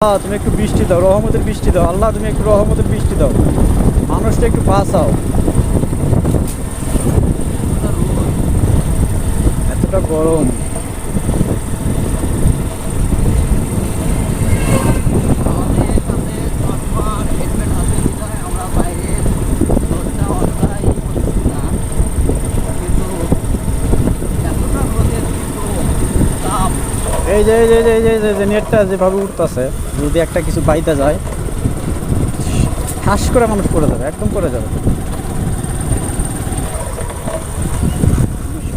আল্লাহ, তুমি একটু বৃষ্টি দাও, রহমতের বৃষ্টি দাও। আল্লাহ, তুমি একটু রহমতের বৃষ্টি দাও। মানুষটা একটু বাঁচাও। এই যে এই যে, এই যে- যে- নেটটা যেভাবে উঠতেছে, যদি একটা কিছু পাইতে যায় ঠাস করে মানুষ পড়ে যাবে, একদম পড়ে যাবে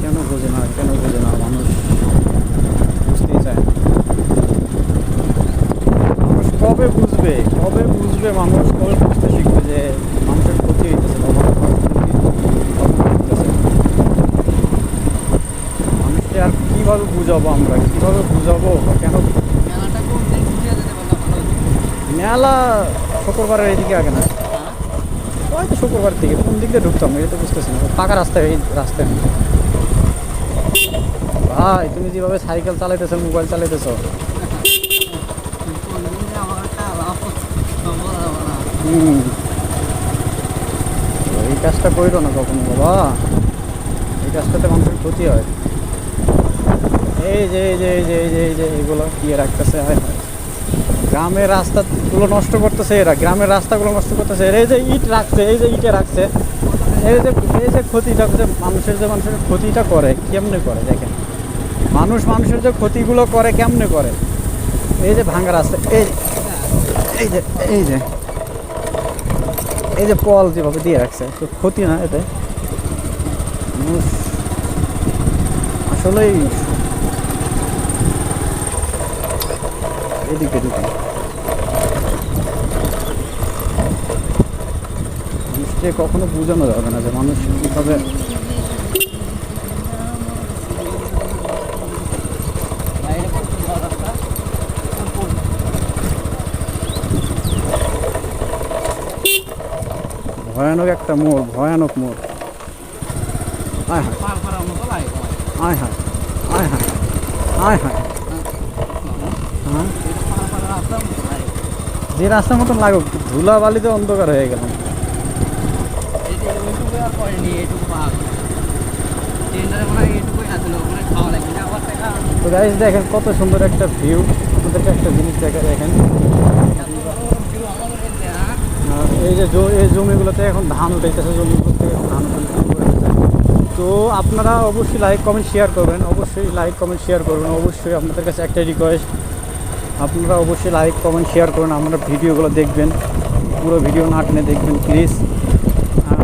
কেন বোঝে না, কেন বোঝে না, মানুষ বুঝতেই চায়। মানুষ কবে বুঝবে কবে বুঝবে মানুষ, কবে বুঝতে শিখবে যে মানুষের ক্ষতি হইতেছে বা মানুষ মানুষের কি ক্ষতি করতেছে। মানুষকে আর কীভাবে বুঝাবো আমরা? কীভাবে বুঝাবো বা কেন মেলা শুক্রবারের এইদিকে আগে না? হ্যাঁ? হয়তো শুক্রবার দিকে কোন দিক দিয়ে ঢুকতাম? এটা তো বুঝতেছি না। পাকা রাস্তায় এই রাস্তায়। ভাই তুমি যেভাবে সাইকেল চালাইতেছো মোবাইল চালাইতেছো। এই কাজটা করিল না কখনো বাবা। এই কাজটাতে মানুষের ক্ষতি হয়। এই যে এই যে এই যে এই যে এই যে, এগুলো দিয়ে রাখতেছে? হয়। গ্রামের রাস্তাগুলো নষ্ট করতেছে এরা, গ্রামের রাস্তাগুলো নষ্ট করতেছে এই যে ইট রাখছে, এই যে ইটে রাখছে। এই যে এই যে ক্ষতিটা যে মানুষের যে মানুষের ক্ষতিটা করে, কেমনে করে দেখেন? মানুষ মানুষের যে ক্ষতিগুলো করে, কেমনে করে? এই যে ভাঙা রাস্তা, এই এই যে এই যে এই যে পল যেভাবে দিয়ে রাখছে, তো ক্ষতি না এতে? মানুষ আসলেই এদিকে এদিকে। মানুষকে কখনো বোঝানো যাবে না যে মানুষ কীভাবে ভয়ানক একটা মোড়, ভয়ানক মোড়। আয় হায়। আয় হায়। আয় হায়। আয় হায় হ্যাঁ এটা পার করার রাস্তা মতো লাগে যে রাস্তার মতন লাগুক ধুলা বালিতে অন্ধকার হয়ে গেল। তো গাইজ দেখেন কত সুন্দর একটা ভিউ আপনাদেরকে একটা জিনিস দেখা দেখেন। এই যে? এই জমিগুলোতে এখন ধান উঠাইতেছে জমিগুলো থেকে ধান। তো আপনারা অবশ্যই লাইক কমেন্ট শেয়ার করবেন। অবশ্যই লাইক কমেন্ট শেয়ার করবেন। অবশ্যই আপনাদের কাছে একটা রিকোয়েস্ট আপনারা অবশ্যই লাইক কমেন্ট শেয়ার করুন। আপনারা ভিডিওগুলো দেখবেন। পুরো ভিডিও না টেনে দেখবেন প্লিজ